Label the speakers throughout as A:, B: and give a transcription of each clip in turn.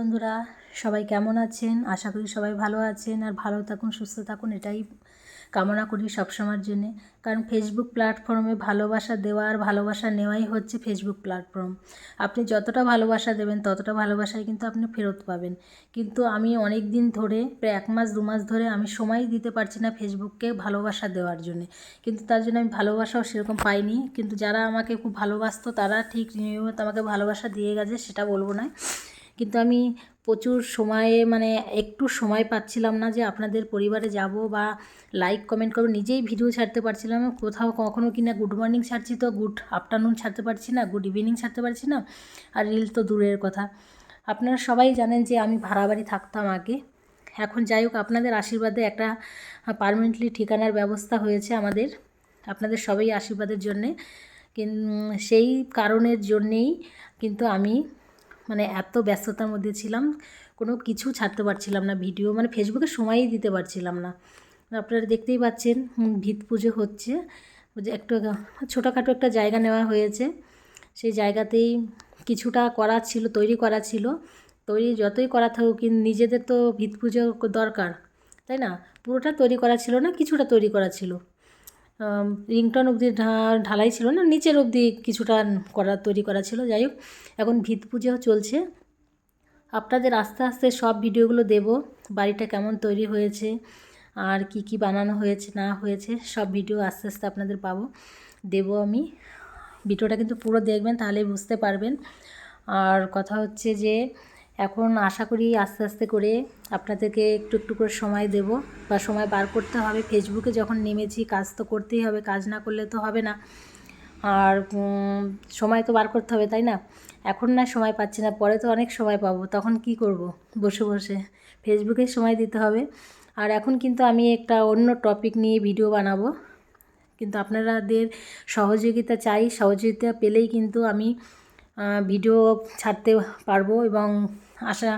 A: বন্ধুরা? সবাই কেমন আছেন? আশা করি সবাই ভালো আছেন আর ভালো থাকুন, সুস্থ থাকুন, এটাই কামনা করি সবসময়ের জন্যে। কারণ ফেসবুক প্ল্যাটফর্মে ভালোবাসা দেওয়া আর ভালোবাসা নেওয়াই হচ্ছে ফেসবুক প্ল্যাটফর্ম আপনি যতটা ভালোবাসা দেবেন, ততটা ভালোবাসাই কিন্তু আপনি ফেরত পাবেন। কিন্তু আমি অনেক দিন ধরে, প্রায় এক মাস, দু মাস ধরে আমি সময় দিতে পারছি না ফেসবুককে ভালোবাসা দেওয়ার জন্যে। কিন্তু তার জন্য আমি ভালোবাসাও সেরকম পাইনি। কিন্তু যারা আমাকে খুব ভালোবাসতো, তারা ঠিক নিয়মিত আমাকে ভালোবাসা দিয়ে গেছে, সেটা বলব না। কিন্তু আমি প্রচুর সময়ে মানে একটু সময় পাচ্ছিলাম না যে আপনাদের পরিবারে যাব বা লাইক কমেন্ট করব। নিজেই ভিডিও ছাড়তে পারছিলাম কোথাও কখনো কি না গুড মর্নিং ছাড়ছি তো গুড আফটারনুন ছাড়তে পারছি না গুড ইভিনিং ছাড়তে পারছি না। আর রিল তো দূরের কথা। আপনারা সবাই জানেন যে আমি ভাড়া বাড়ি থাকতাম আগে। এখন যাই হোক, আপনাদের আশীর্বাদে একটা পারমানেন্টলি ঠিকানার ব্যবস্থা হয়েছে আমাদের। আপনাদের সবাই আশীর্বাদের জন্যে। সেই কারণের জন্যেই কিন্তু আমি মানে এত ব্যস্ততার মধ্যে ছিলাম, কোনো কিছু ছাড়তে পারছিলাম না, ভিডিও মানে ফেসবুকে সময়ই দিতে পারছিলাম না। আপনারা দেখতেই পাচ্ছেন ভিত পুজো হচ্ছে। যে একটু ছোটোখাটো একটা জায়গা নেওয়া হয়েছে। সেই জায়গাতেই কিছুটা করা ছিল, তৈরি করা ছিল। তৈরি যতই করা থাকুক, কিন্তু নিজেদের তো ভিত পুজো দরকার, তাই না? পুরোটা তৈরি করা ছিল না, কিছুটা তৈরি করা ছিল। রিংটন অবধি ঢালাই ছিল না, নিচের অবধি কিছুটা করা, তৈরি করা ছিল, যাই হোক। এখন ভিত পুজো চলছে। আপনাদের আস্তে আস্তে সব ভিডিওগুলো দেব, বাড়িটা কেমন তৈরি হয়েছে, আর কি কি বানানো হয়েছে, না হয়েছে, সব ভিডিও আস্তে আস্তে আপনাদের পাবো। দেব আমি। ভিডিওটা কিন্তু পুরো দেখবেন, তাহলেই বুঝতে পারবেন। আর কথা হচ্ছে যে এখন আশা করি আস্তে আস্তে করে আপনাদেরকে একটু একটু করে সময় দেব বা সময় বার করতে হবে। ফেসবুকে যখন নেমেছি, কাজ তো করতেই হবে, কাজ না করলে তো হবে না। আর সময় তো বার করতে হবে, তাই না? এখন না সময় পাচ্ছি না, পরে তো অনেক সময় পাবো, তখন কি করব? বসে বসে। ফেসবুকে সময় দিতে হবে। আর এখন কিন্তু আমি একটা অন্য টপিক নিয়ে ভিডিও বানাবো। কিন্তু আপনাদের সহযোগিতা চাই, সহযোগিতা পেলেই কিন্তু আমি ভিডিও ছাড়তে পারব এবং আশা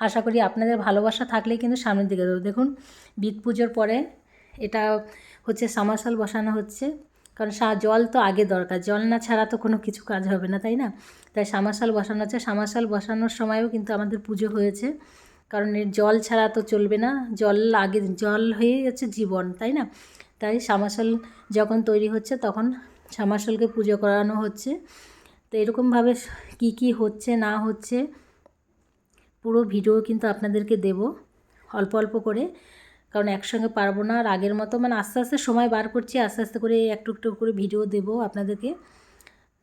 A: আশা করি আপনাদের ভালোবাসা থাকলেই কিন্তু সামনের দিকে দেবো দেখুন, বিদ পুজোর পরে এটা হচ্ছে সামারসাল বসানো হচ্ছে। কারণ সা, জল তো আগে দরকার। জল না ছাড়া তো কোনো কিছু কাজ হবে না, তাই না? তাই সামারসাল বসানো হচ্ছে। সামারসাল বসানোর সময়ও কিন্তু আমাদের পুজো হয়েছে। কারণ এর জল ছাড়া তো চলবে না। জল আগে, জল হয়ে যাচ্ছে জীবন, তাই না? তাই সামারসাল যখন তৈরি হচ্ছে তখন সামারসালকে পুজো করানো হচ্ছে। তো এরকমভাবে কি কি হচ্ছে, না হচ্ছে পুরো ভিডিও কিন্তু আপনাদেরকে দেব, অল্প অল্প করে। কারণ একসঙ্গে পারব না, আর আগের মতো মানে আস্তে আস্তে সময় বার করছি, আস্তে আস্তে করে একটু একটু করে ভিডিও দেব আপনাদেরকে।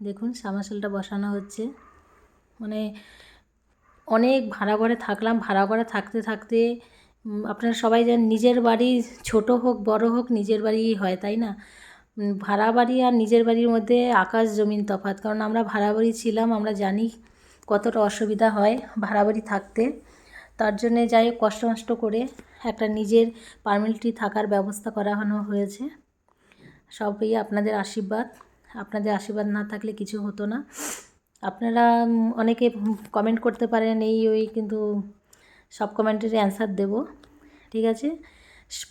A: দেখুন সামারসেলটা বসানো হচ্ছে। মানে অনেক ভাড়া ঘরে থাকলাম, ভাড়া ঘরে থাকতে থাকতে আপনারা সবাই জানেন নিজের বাড়ি ছোট হোক, বড় হোক, নিজের বাড়িই হয়, তাই না? ভাড়া বাড়ি আর নিজের বাড়ির মধ্যে আকাশ জমিন তফাৎ। কারণ আমরা ভাড়া বাড়ি ছিলাম, আমরা জানি কতটা অসুবিধা হয় ভাড়া বাড়ি থাকতে, তার জন্যে যাই হোক কষ্ট মষ্ট করে একটা নিজের পারমানেন্টলি থাকার ব্যবস্থা করানো হয়েছে। সবই আপনাদের আশীর্বাদ। আপনাদের আশীর্বাদ না থাকলে কিছু হতো না। আপনারা অনেকে কমেন্ট করতে পারেন, এই ওই কিন্তু সব কমেন্টের অ্যান্সার দেব। ঠিক আছে?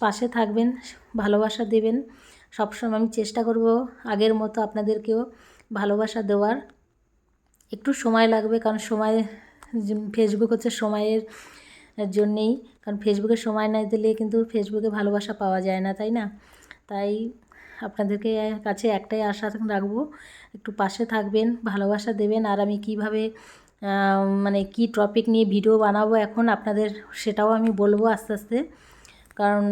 A: পাশে থাকবেন, ভালোবাসা দেবেন। সবসময় আমি চেষ্টা করব আগের মতো আপনাদেরকেও ভালোবাসা দেওয়ার। একটু সময় লাগবে, কারণ সময় ফেসবুক হচ্ছে সময়ের জন্যেই। কারণ ফেসবুকে সময় না দিলে কিন্তু ফেসবুকে ভালোবাসা পাওয়া যায় না, তাই না? তাই আপনাদেরকে কাছে একটাই আশা রাখব, একটু পাশে থাকবেন, ভালোবাসা দেবেন। আর আমি কীভাবে মানে কি টপিক নিয়ে ভিডিও বানাবো এখন আপনাদের সেটাও আমি বলব আস্তে আস্তে। কারণ